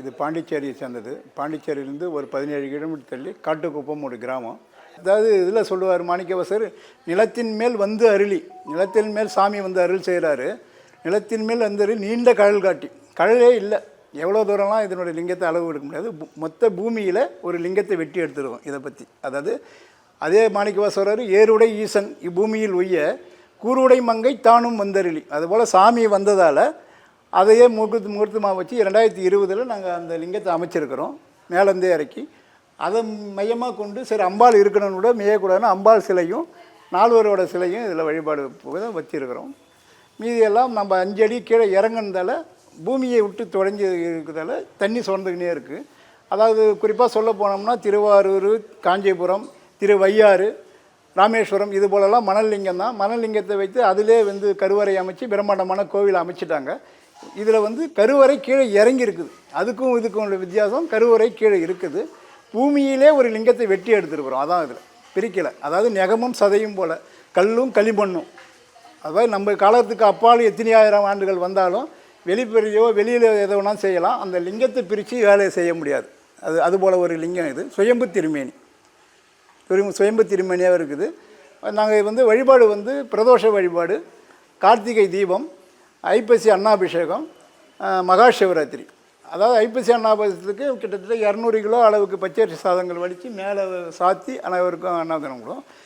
இது பாண்டிச்சேரியை சேர்ந்தது. பாண்டிச்சேரியிலேருந்து ஒரு பதினேழு கிலோமீட்டர் தள்ளி காட்டுக்குப்பம் ஒரு கிராமம். அதாவது இதில் சொல்லுவார் மாணிக்கவாசர் நிலத்தின் மேல் வந்து அருளி. நிலத்தின் மேல் சாமி வந்து அருள் செய்கிறாரு நிலத்தின் மேல் வந்து அருள் நீண்ட கடல் காட்டி. கடலே இல்லை. எவ்வளோ தூரம்லாம் இதனுடைய லிங்கத்தை அளவு எடுக்க முடியாது. மொத்த பூமியில் ஒரு லிங்கத்தை வெட்டி எடுத்துருவோம் இதை பற்றி அதாவது அதே மாணிக்கவாசரர் ஏருடை ஈசன் இப்பூமியில் உய்ய கூருடை மங்கை தானும் வந்தருளி. அதுபோல் சாமி வந்ததால் அதையே முகூர்த்து முகூர்த்தமாக வச்சு ரெண்டாயிரத்தி இருபதில் நாங்கள் அந்த லிங்கத்தை அமைச்சிருக்கிறோம். மேலேருந்தே இறக்கி. அதை மையமாக கொண்டு சரி அம்பாள் இருக்கணும்னு கூட மேயக்கூடாதுன்னு அம்பாள் சிலையும் நால்வரோட சிலையும் இதில் வழிபாடு போக வச்சிருக்கிறோம். மீதியெல்லாம் நம்ம அஞ்சடி கீழே இறங்குனதால் பூமியை விட்டு தொலைஞ்சு இருக்கிறதால தண்ணி சுரந்துக்கினே இருக்குது அதாவது குறிப்பாக சொல்ல போனோம்னா திருவாரூர் காஞ்சிபுரம் திருவையாறு ராமேஸ்வரம் இது போலலாம் மணல் லிங்கம் தான். மணல் லிங்கத்தை வைத்து அதிலே வந்து கருவறை அமைச்சு பிரம்மாண்டமான கோவில் அமைச்சிட்டாங்க. இதில் வந்து கருவறை கீழே இறங்கி இருக்குது அதுக்கும் இதுக்கும் உள்ள வித்தியாசம் கருவறை கீழே இருக்குது. பூமியிலே ஒரு லிங்கத்தை வெட்டி எடுத்துருக்குறோம். அதான் இதில். பிரிக்கலை. அதாவது நெகமும் சதையும் போல். கல்லும் களிமண்ணும். அதாவது நம்ம காலத்துக்கு அப்பால் எத்தனை ஆயிரம் ஆண்டுகள் வந்தாலும் வெளிப்பெரியோ வெளியில் எதை வேணாலும் செய்யலாம். அந்த லிங்கத்தை பிரித்து வேலையை செய்ய முடியாது. அது அதுபோல் ஒரு லிங்கம் இது. சுயம்பு திருமேனி. சுயம்பு திருமேனியாக இருக்குது. நாங்கள் வந்து வழிபாடு வந்து பிரதோஷ வழிபாடு கார்த்திகை தீபம் ஐப்பசி அன்னாபிஷேகம் மகா சிவராத்திரி அதாவது ஐப்பசி அன்னாபிஷேகத்துக்கு கிட்டத்தட்ட இரநூறு கிலோ அளவுக்கு பச்சரிசி சாதங்கள் வடித்து மேலே சாத்தி அனைவருக்கும் அன்னதானம் கொடுக்கும்